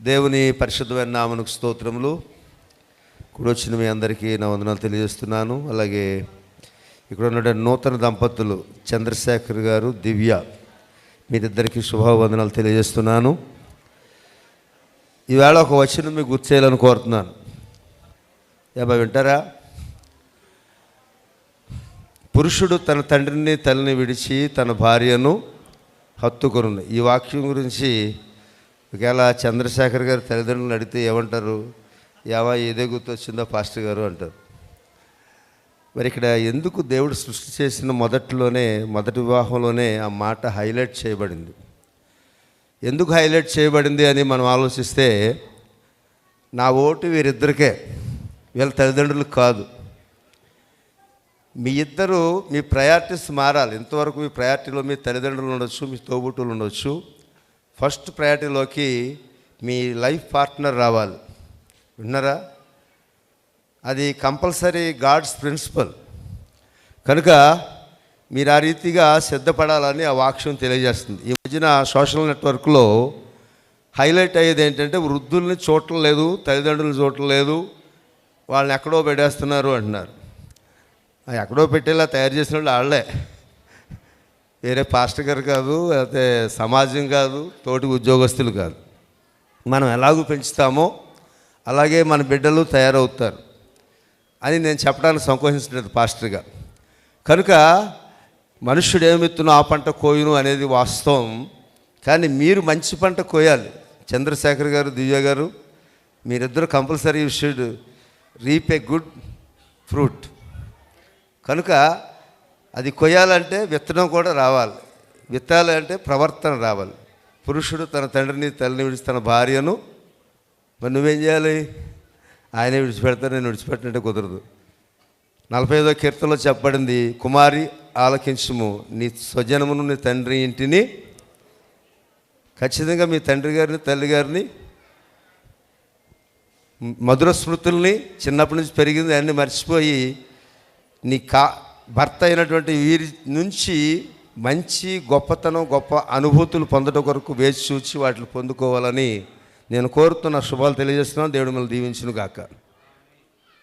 దేవుని పరిశుద్ధమైన నామనికి స్తోత్రములు. కూడొచ్చిన మీ అందరికీ నా వందనాలు తెలియజేస్తున్నాను. అలాగే ఇక్కడ ఉన్న నూతన దంపతులు చంద్రశేఖర్ గారు దివ్య మీరిద్దరికీ శుభవందనాలు తెలియజేస్తున్నాను. ఈవేళ ఒక వచనం మీకు గుర్తు చేయాలని కోరుతున్నాను. ఏమో వింటారా? పురుషుడు తన తండ్రిని తల్లిని విడిచి తన భార్యను హత్తుకొను ఈ వాక్యం గురించి ఒకవేళ చంద్రశేఖర్ గారి తల్లిదండ్రులను అడిగితే ఏమంటారు? ఏమా ఏదే గుర్తొచ్చిందో పాస్టర్ గారు అంటారు. మరి ఇక్కడ ఎందుకు దేవుడు సృష్టి చేసిన మొదట్లోనే మొదటి వివాహంలోనే ఆ మాట హైలైట్ చేయబడింది? ఎందుకు హైలైట్ చేయబడింది అని మనం ఆలోచిస్తే నా ఓటు వీరిద్దరికే వీళ్ళ తల్లిదండ్రులకు కాదు. మీ ఇద్దరు మీ ప్రయారిటీస్ మారాలి. ఇంతవరకు మీ ప్రయారిటీలో మీ తల్లిదండ్రులు ఉండొచ్చు మీ తోబుట్టులు ఉండొచ్చు. ఫస్ట్ ప్రయారిటీలోకి మీ లైఫ్ పార్ట్నర్ రావాలి. విన్నారా? అది కంపల్సరీ గాడ్స్ ప్రిన్సిపల్ కనుక మీరు ఆ రీతిగా సిద్ధపడాలని ఆ వాక్యం తెలియజేస్తుంది. ఈ మధ్యన సోషల్ నెట్వర్క్లో హైలైట్ అయ్యేది ఏంటంటే వృద్ధుల్ని చూడటం లేదు తల్లిదండ్రులను చూడటం లేదు వాళ్ళని ఎక్కడో పెట్టేస్తున్నారు అంటున్నారు. ఎక్కడో పెట్టేలా తయారు చేసిన వాళ్ళు వాళ్ళే వేరే పాస్టర్ గారు కాదు లేకపోతే సమాజం కాదు తోటి ఉద్యోగస్తులు కాదు. మనం ఎలాగూ పెంచుతామో అలాగే మన బిడ్డలు తయారవుతారు అని నేను చెప్పడానికి సంకోచించలేదు పాస్టర్గా కనుక మనుష్యుడు ఏమిత్తును ఆ పంట కోయును అనేది వాస్తవం. కానీ మీరు మంచి పంట కోయాలి. చంద్రశేఖర్ గారు దివ్య గారు మీరిద్దరు compulsory should reap a good fruit. కనుక అది కొయ్యాలంటే విత్తనం కూడా రావాలి. విత్తాలంటే ప్రవర్తన రావాలి. పురుషుడు తన తండ్రిని తల్లిని విడిచి తన భార్యను మరి నువ్వేం చేయాలి? ఆయనే విడిచిపెడతా నేను విడిచిపెట్టినట్టే కుదరదు. నలభై ఐదో కీర్తనలో చెప్పబడింది కుమారి ఆలకించము. నీ స్వజనమును నీ తండ్రి ఇంటిని ఖచ్చితంగా మీ తండ్రి గారిని తల్లి గారిని మధుర స్మృతుల్ని చిన్నప్పటి నుంచి పెరిగింది అన్నీ మర్చిపోయి నీ కా భర్త అయినటువంటి వీరి నుంచి మంచి గొప్పతనం గొప్ప అనుభూతులు పొందడం కొరకు వేచి చూచి వాటిని పొందుకోవాలని నేను కోరుతున్న శుభాలు తెలియజేస్తున్నాను. దేవుడు మిమ్మల్ని దీవించును గాక